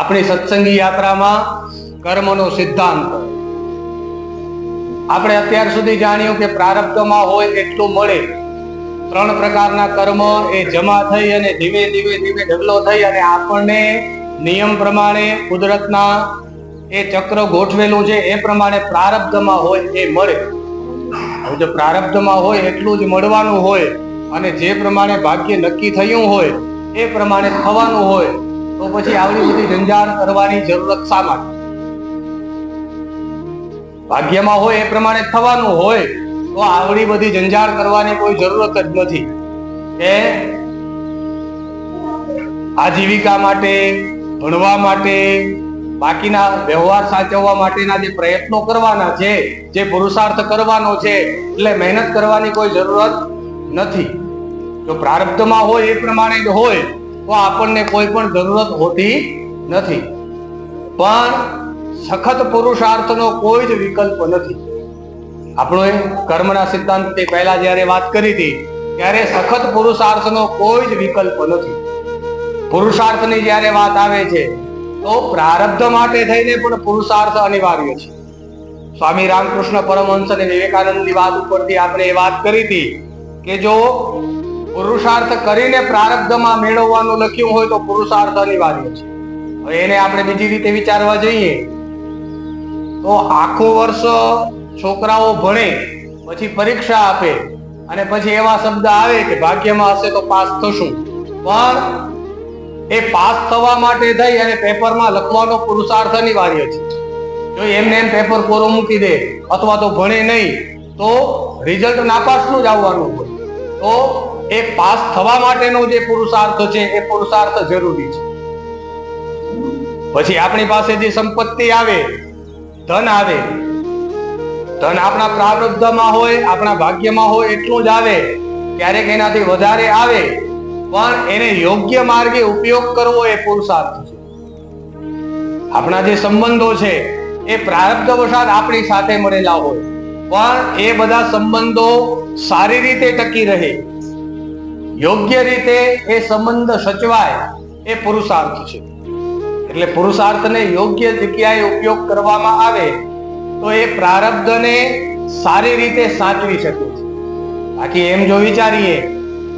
આપણી સત્સંગી યાત્રામાં કર્મનો સિદ્ધાંત. આપણે અત્યાર સુધી જાણ્યું કે પ્રારબ્ધમાં હોય એટલું મળે. ત્રણ પ્રકારના કર્મ એ જમા થઈ અને ધીમે ધીમે ધીમે ઢગલો થઈ અને આપણને નિયમ પ્રમાણે કુદરતના એ ચક્ર ગોઠવેલું છે, એ પ્રમાણે પ્રારબ્ધમાં હોય એ મળે. હવે જો પ્રારબ્ધમાં હોય એટલું જ મળવાનું હોય અને જે પ્રમાણે ભાગ્ય નક્કી થયું હોય, એ પ્રમાણે થવાનું હોય તો પછી આવડી બધી જંજાળ કરવાની જરૂરત શા માટે? ભાગ્યમાં હોય એ પ્રમાણે થવાનું હોય, તો આવડી બધી જંજાળ કરવાની કોઈ જરૂરત જ નથી. કે આજીવિકા માટે, ભણવા માટે, બાકીના વ્યવહાર સાચવવા માટેના જે પ્રયત્નો કરવાના છે, જે પુરુષાર્થ કરવાનો છે, એટલે મહેનત કરવાની કોઈ જરૂરત નથી. જો પ્રારબ્ધમાં હોય એ પ્રમાણે જ હોય તો આપણને કોઈ પણ જરૂરત હોતી નથી. પણ સખત પુરુષાર્થનો કોઈ જ વિકલ્પ નથી. આપણો કર્મના સિદ્ધાંતથી પહેલા જ્યારે વાત કરી હતી, ત્યારે સખત પુરુષાર્થનો કોઈ જ વિકલ્પ નથી. પુરુષાર્થની જ્યારે વાત આવે છે, તો પ્રારબ્ધ માટે થઈને પણ પુરુષાર્થ અનિવાર્ય છે. સ્વામી રામકૃષ્ણ પરમહંસ અને વિવેકાનંદની વાત ઉપરથી આપણે એ વાત કરી હતી કે જો પુરુષાર્થ કરીને પ્રારબ્ધમાં મેળવવાનું લખ્યું હોય તો પુરુષાર્થ અનિવાર્ય છે. એને આપણે બીજી રીતે વિચારવા જઈએ. તો આખું વર્ષ છોકરાઓ ભણે, પછી પરીક્ષા આપે, અને પછી એવા શબ્દ આવે કે ભાગ્યમાં હશે તો પાસ થશું. પણ એ પાસ થવા માટે થઈ અને પેપરમાં લખવાનો પુરુષાર્થ અનિવાર્ય છે. જો એમને એમ પેપર કોરો મૂકી દે, અથવા તો ભણે નહીં, તો રિઝલ્ટ નાપાસનું જ આવવાનું હોય. તો એ પાસ થવા માટેનો જે પુરુષાર્થ છે, એ પુરુષાર્થ જરૂરી છે. પછી આપણી પાસે જે સંપત્તિ આવે, ધન આવે, ધન આપણા પ્રારબ્ધમાં હોય, આપણા ભાગ્યમાં હોય, એટલું જ આવે, ક્યારેક એનાથી વધારે આવે, પણ એને યોગ્ય માર્ગે ઉપયોગ કરવો એ પુરુષાર્થ છે. આપણા જે સંબંધો છે, એ પ્રારબ્ધ વશાત આપણી સાથે મળેલા હોય, પણ એ બધા સંબંધો સારી રીતે ટકી રહે યોગ્ય રીતે એ સંબંધ સચવાય એ પુરુષાર્થ છે. એટલે પુરુષાર્થને યોગ્ય જગ્યાએ ઉપયોગ કરવામાં આવે તો એ પ્રારબ્ધને સારી રીતે સાચવી શકે છે. બાકી એમ જો વિચારીએ,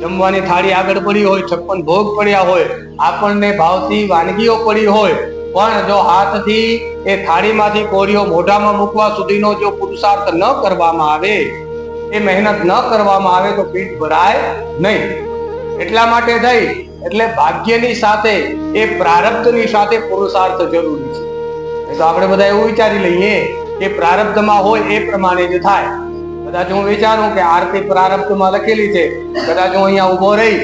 જમવાની થાળી આગળ પડી હોય, છપ્પન ભોગ પડ્યા હોય, આપણને ભાવતી વાનગીઓ પડી હોય, પણ જો હાથથી એ થાળીમાંથી કોળીઓ મોઢામાં મૂકવા સુધીનો જો પુરુષાર્થ ન કરવામાં આવે, એ મહેનત ન કરવામાં આવે તો પીઠ ભરાય નહીં. એટલા માટે થઈ, એટલે ભાગ્યની સાથે, એ પ્રારબ્ધની સાથે પુરુષાર્થ જરૂરી છે. તો આપણે બધા એવું વિચારી લઈએ કે પ્રારબ્ધમાં હોય એ પ્રમાણે જ થાય. કદાચ હું વિચારું કે આરતી પ્રારબ્ધમાં લખેલી છે, કદાચ હું અહીંયા ઊભો રહી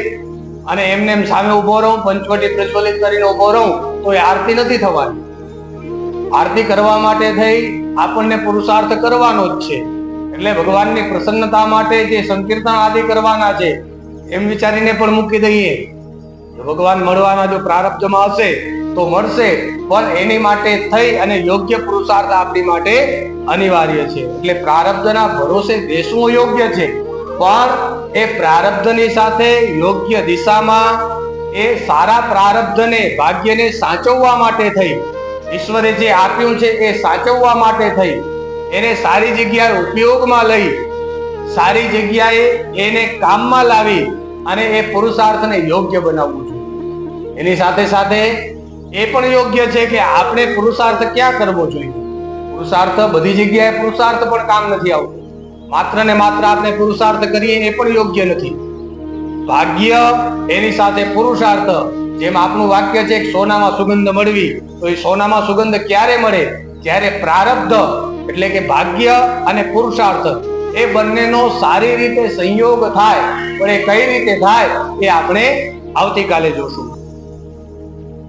અને એમને એમ સામે ઊભો રહું, પંચવટી પ્રજ્વલિત કરીને ઊભો રહું, તો એ આરતી નથી થવાની. આરતી કરવા માટે થઈ, આપણને પુરુષાર્થ કરવાનો જ છે. એટલે ભગવાનની પ્રસન્નતા માટે જે સંકીર્તન આદિ કરવાના છે એમ વિચારીને પણ મૂકી દઈએ. ભગવાન મળવાના જો પ્રારબ્ધમાં હશે, તો મળશે. પણ એની માટે થઈ અને યોગ્ય પુરુષાર્થ આપણી માટે અનિવાર્ય છે. એટલે પ્રારબ્ધના ભરોસે બેસવું યોગ્ય છે. પણ એ પ્રારબ્ધની સાથે યોગ્ય દિશામાં એ સારા પ્રારબ્ધને, ભાગ્યને સાચવવા માટે થઈ. ઈશ્વરે જે આપ્યું છે એ સાચવવા માટે થઈ. એને સારી જગ્યાએ ઉપયોગમાં લઈ સારી જગ્યાએ એને કામમાં લાવી અને એ પુરુષાર્થને યોગ્ય બનાવવું જોઈએ. એની સાથે સાથે એ પણ યોગ્ય છે કે આપણે પુરુષાર્થ ક્યાં કરવો જોઈએ? પુરુષાર્થ બધી જગ્યાએ પુરુષાર્થ પણ કામ નથી આવતું. માત્ર ને માત્ર આપણે પુરુષાર્થ કરીએ એ પણ યોગ્ય નથી. ભાગ્ય એની સાથે પુરુષાર્થ, જેમ આપણું વાક્ય છે સોનામાં સુગંધ મળવી, તો એ સોનામાં સુગંધ ક્યારે મળે? જ્યારે પ્રારબ્ધ, એટલે કે ભાગ્ય અને પુરુષાર્થ એ બંનેનો સારી રીતે સંયોગ થાય, પણ એ કઈ રીતે થાય એ આપણે આવતીકાલે જોશું.